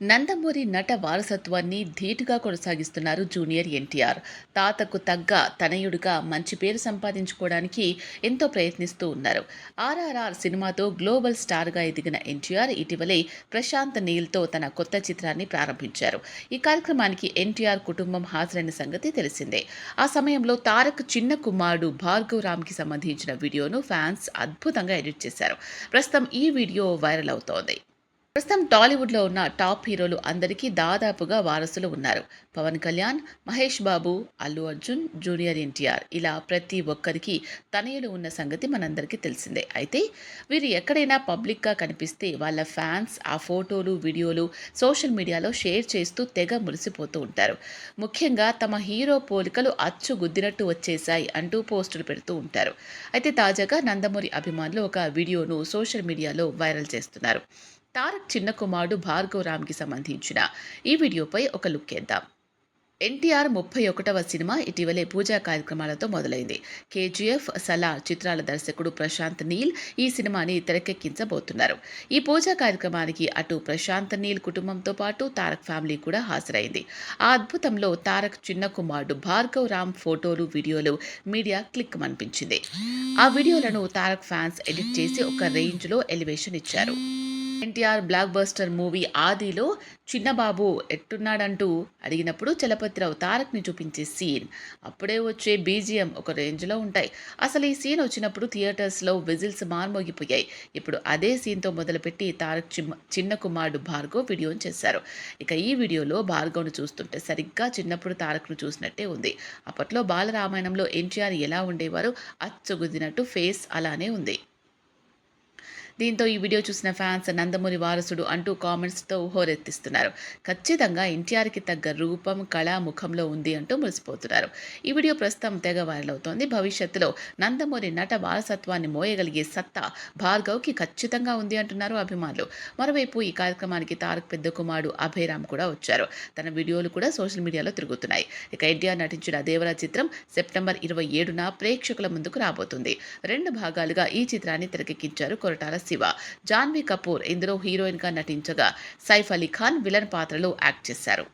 నందమూరి నట వారసత్వాన్ని ధీటుగా కొనసాగిస్తున్నారు జూనియర్ ఎన్టీఆర్. తాతకు తగ్గ తనయుడిగా మంచి పేరు సంపాదించుకోవడానికి ఎంతో ప్రయత్నిస్తూ ఉన్నారు. ఆర్ఆర్ఆర్ సినిమాతో గ్లోబల్ స్టార్గా ఎదిగిన ఎన్టీఆర్ ఇటీవలే ప్రశాంత్ నీల్తో తన కొత్త చిత్రాన్ని ప్రారంభించారు. ఈ కార్యక్రమానికి ఎన్టీఆర్ కుటుంబం హాజరైన సంగతి తెలిసిందే. ఆ సమయంలో తారక్ చిన్న కుమారుడు భార్గవ్ రామ్కి సంబంధించిన వీడియోను ఫ్యాన్స్ అద్భుతంగా ఎడిట్ చేశారు. ప్రస్తుతం ఈ వీడియో వైరల్ అవుతోంది. ప్రస్తుతం టాలీవుడ్లో ఉన్న టాప్ హీరోలు అందరికీ దాదాపుగా వారసులు ఉన్నారు. పవన్ కళ్యాణ్ మహేష్ బాబు అల్లు అర్జున్ జూనియర్ ఎన్టీఆర్ ఇలా ప్రతి ఒక్కరికి తనయులు ఉన్న సంగతి మనందరికీ తెలిసిందే. అయితే వీరు ఎక్కడైనా పబ్లిక్గా కనిపిస్తే వాళ్ళ ఫ్యాన్స్ ఆ ఫోటోలు వీడియోలు సోషల్ మీడియాలో షేర్ చేస్తూ తెగ మురిసిపోతూ ఉంటారు. ముఖ్యంగా తమ హీరో పోలికలు అచ్చు గుద్దినట్టు వచ్చేశాయి అంటూ పోస్టులు పెడుతూ ఉంటారు. అయితే తాజాగా నందమూరి అభిమానులు ఒక వీడియోను సోషల్ మీడియాలో వైరల్ చేస్తున్నారు. తారక్ చిన్న కుమారుడు భార్గవ్ రామ్కి సంబంధించిన ఈ వీడియోపై ఒక లుక్ వేద్దాం. ఎన్టీఆర్ ముప్పై ఒకటవ సినిమా ఇటీవలే పూజా కార్యక్రమాలతో మొదలైంది. కేజీఎఫ్ సలా చిత్రాల దర్శకుడు ప్రశాంత్ నీల్ ఈ సినిమాని తెరకెక్కించబోతున్నారు. ఈ పూజా కార్యక్రమానికి అటు ప్రశాంత్ నీల్ కుటుంబంతో పాటు తారక్ ఫ్యామిలీ కూడా హాజరైంది. ఆ అద్భుతంలో తారక్ చిన్న కుమారుడు భార్గవ్ రామ్ ఫోటోలు వీడియోలు మీడియా క్లిక్ అనిపించింది ఆ వీడియోలను తారక్ ఫ్యాన్స్ ఎడిట్ చేసి ఒక రేంజ్లో ఎలివేషన్ ఇచ్చారు. ఎన్టీఆర్ బ్లాక్ బస్టర్ మూవీ ఆదిలో చిన్నబాబు ఎట్టున్నాడంటూ అడిగినప్పుడు చలపతిరావు తారక్ని చూపించే సీన్. అప్పుడే వచ్చే బీజిఎం ఒక రేంజ్లో ఉంటాయి. అసలు ఈ సీన్ వచ్చినప్పుడు థియేటర్స్లో విజిల్స్ మార్మోగిపోయాయి. ఇప్పుడు అదే సీన్తో మొదలుపెట్టి తారక్ చిన్న కుమారుడు భార్గవ్ వీడియోని చేశారు. ఇక ఈ వీడియోలో భార్గవ్ను చూస్తుంటే సరిగ్గా చిన్నప్పుడు తారక్ను చూసినట్టే ఉంది. అప్పట్లో బాలరామాయణంలో ఎన్టీఆర్ ఎలా ఉండేవారు అచ్చుగుద్దినట్టు ఫేస్ అలానే ఉంది. దీంతో ఈ వీడియో చూసిన ఫ్యాన్స్ నందమూరి వారసుడు అంటూ కామెంట్స్తో హోరెత్తిస్తున్నారు. ఖచ్చితంగా ఎన్టీఆర్కి తగ్గ రూపం కళ ముఖంలో ఉంది అంటూ మురిసిపోతున్నారు. ఈ వీడియో ప్రస్తుతం తెగ వైరల్ అవుతోంది. భవిష్యత్తులో నందమూరి నట వారసత్వాన్ని మోయగలిగే సత్తా భార్గవ్కి ఖచ్చితంగా ఉంది అంటున్నారు అభిమానులు. మరోవైపు ఈ కార్యక్రమానికి తారక్ పెద్ద కుమారుడు అభయరామ్ కూడా వచ్చారు. తన వీడియోలు కూడా సోషల్ మీడియాలో తిరుగుతున్నాయి. ఇక ఎన్టీఆర్ నటించిన దేవరా చిత్రం సెప్టెంబర్ ఇరవై ఏడున ప్రేక్షకుల ముందుకు రాబోతుంది. రెండు భాగాలుగా ఈ చిత్రాన్ని తెరకెక్కించారు కొరటాల శివ జాన్వీ కపూర్ ఇందులో హీరోయిన్గా నటించగా సైఫ్ అలీ ఖాన్ విలన్ పాత్రలో యాక్ట్ చేశారు.